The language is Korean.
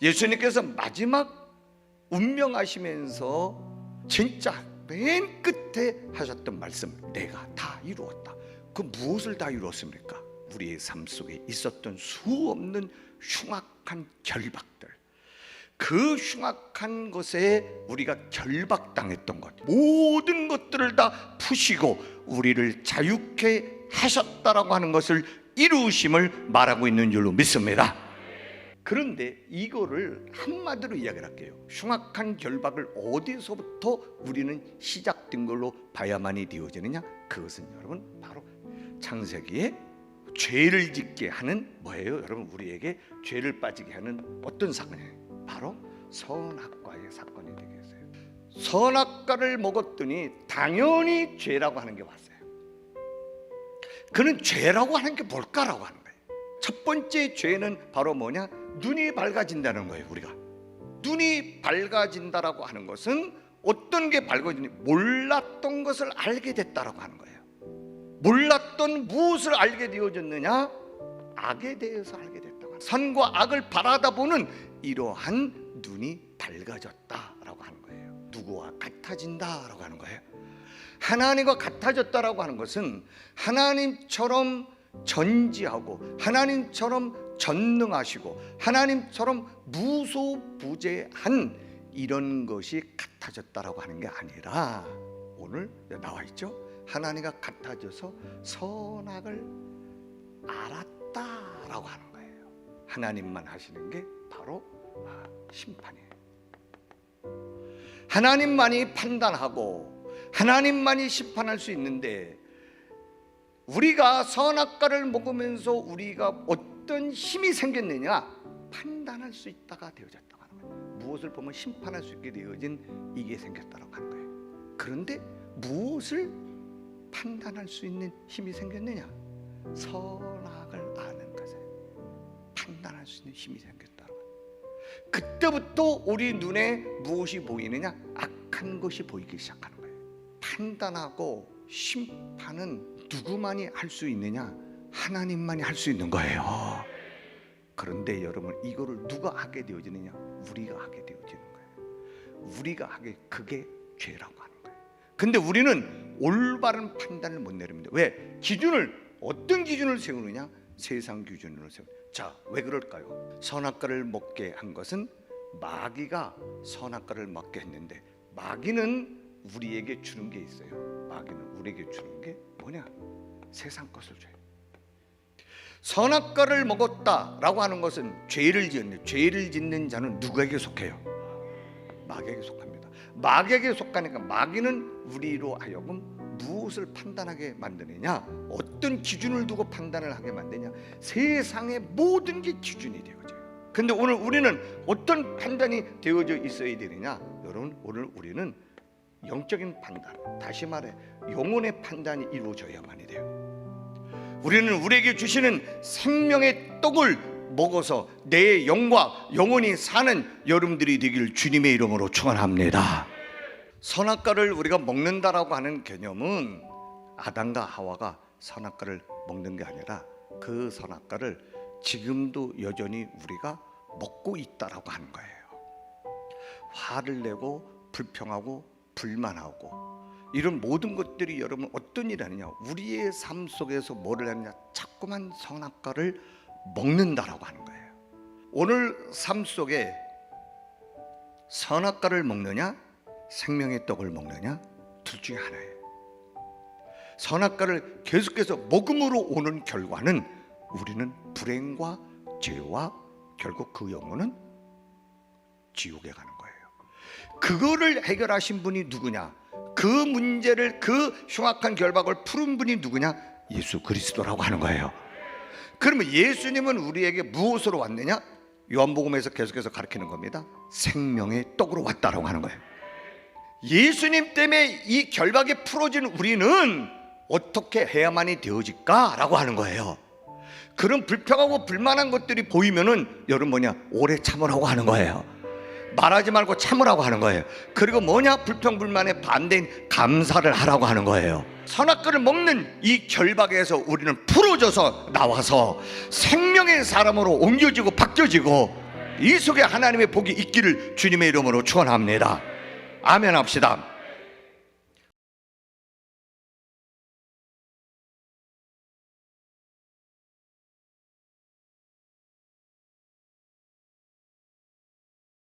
예수님께서 마지막 운명하시면서 진짜 맨 끝에 하셨던 말씀 내가 다 이루었다 그 무엇을 다 이루었습니까? 우리의 삶 속에 있었던 수 없는 흉악한 결박들 그 흉악한 것에 우리가 결박당했던 것 모든 것들을 다 푸시고 우리를 자유케 하셨다라고 하는 것을 이루심을 말하고 있는 줄로 믿습니다. 그런데 이거를 한마디로 이야기를 할게요. 흉악한 결박을 어디서부터 우리는 시작된 걸로 봐야만이 되어지느냐? 그것은 여러분 바로 창세기에 죄를 짓게 하는 뭐예요? 여러분 우리에게 죄를 빠지게 하는 어떤 사건이에요? 바로 선악과의 사건이 되겠어요. 선악과를 먹었더니 당연히 죄라고 하는 게 왔어요. 그는 죄라고 하는 게 뭘까라고 하는 거예요. 첫 번째 죄는 바로 뭐냐? 눈이 밝아진다는 거예요, 우리가. 눈이 밝아진다라고 하는 것은 어떤 게 밝아지니 몰랐던 것을 알게 됐다라고 하는 거예요. 몰랐던 무엇을 알게 되어졌느냐? 악에 대해서 알게 됐다고 선과 악을 바라다 보는 이러한 눈이 밝아졌다라고 하는 거예요. 누구와 같아진다라고 하는 거예요. 하나님과 같아졌다라고 하는 것은 하나님처럼 전지하고 하나님처럼 전능하시고 하나님처럼 무소부재한 이런 것이 같아졌다라고 하는 게 아니라 오늘 나와 있죠. 하나님과 같아져서 선악을 알았다라고 하는 거예요. 하나님만 하시는 게 바로 아, 심판이에요. 하나님만이 판단하고 하나님만이 심판할 수 있는데 우리가 선악과를 먹으면서 우리가 어떤 힘이 생겼느냐 판단할 수 있다가 되어졌다고 하는 거예요. 무엇을 보면 심판할 수 있게 되어진 이게 생겼다고 하는 거예요. 그런데 무엇을 판단할 수 있는 힘이 생겼느냐? 선악을 아는 것에 판단할 수 있는 힘이 생겼다고. 그때부터 우리 눈에 무엇이 보이느냐? 악한 것이 보이기 시작하는 거예요. 판단하고 심판은 누구만이 할 수 있느냐? 하나님만이 할 수 있는 거예요. 그런데 여러분 이거를 누가 하게 되어지느냐? 우리가 하게 되어지는 거예요. 우리가 하게 그게 죄라고 하는 거예요. 근데 우리는 올바른 판단을 못 내립니다. 왜? 기준을 어떤 기준을 세우느냐? 세상 기준으로 세우. 자, 왜 그럴까요? 선악과를 먹게 한 것은 마귀가 선악과를 먹게 했는데 마귀는 우리에게 주는 게 있어요. 마귀는 우리에게 주는 게 뭐냐? 세상 것을 줘요. 선악과를 먹었다라고 하는 것은 죄를 지었네. 죄를 짓는 자는 누구에게 속해요? 마귀에게 속합니다. 마귀에게 속하니까 마귀는 우리로 하여금 무엇을 판단하게 만드느냐? 어떤 기준을 두고 판단을 하게 만드냐? 세상의 모든 게 기준이 되어져요. 근데 오늘 우리는 어떤 판단이 되어져 있어야 되느냐? 여러분, 오늘 우리는 영적인 판단, 다시 말해 영혼의 판단이 이루어져야만이 돼요. 우리는 우리에게 주시는 생명의 떡을 먹어서 내 영과 영혼이 사는 여러분들이 되기를 주님의 이름으로 축원합니다. 선악과를 우리가 먹는다라고 하는 개념은 아담과 하와가 선악과를 먹는 게 아니라 그 선악과를 지금도 여전히 우리가 먹고 있다라고 하는 거예요. 화를 내고 불평하고 불만하고 이런 모든 것들이 여러분 어떤 아니냐. 우리의 삶 속에서 뭐를 하느냐. 자꾸만 선악과를 먹는다라고 하는 거예요. 오늘 삶 속에 선악과를 먹느냐 생명의 떡을 먹느냐 둘 중에 하나예요. 선악과를 계속해서 먹음으로 오는 결과는 우리는 불행과 죄와 결국 그 영혼은 지옥에 가는 그거를 해결하신 분이 누구냐? 그 문제를 그 흉악한 결박을 푸른 분이 누구냐? 예수 그리스도라고 하는 거예요. 그러면 예수님은 우리에게 무엇으로 왔느냐? 요한복음에서 계속해서 가르치는 겁니다. 생명의 떡으로 왔다라고 하는 거예요. 예수님 때문에 이 결박이 풀어진 우리는 어떻게 해야만이 되어질까라고 하는 거예요. 그런 불평하고 불만한 것들이 보이면은 여러분 뭐냐 오래 참으라고 하는 거예요. 말하지 말고 참으라고 하는 거예요. 그리고 뭐냐 불평불만에 반대인 감사를 하라고 하는 거예요. 선악과를 먹는 이 결박에서 우리는 풀어져서 나와서 생명의 사람으로 옮겨지고 바뀌어지고 이 속에 하나님의 복이 있기를 주님의 이름으로 축원합니다. 아멘 합시다.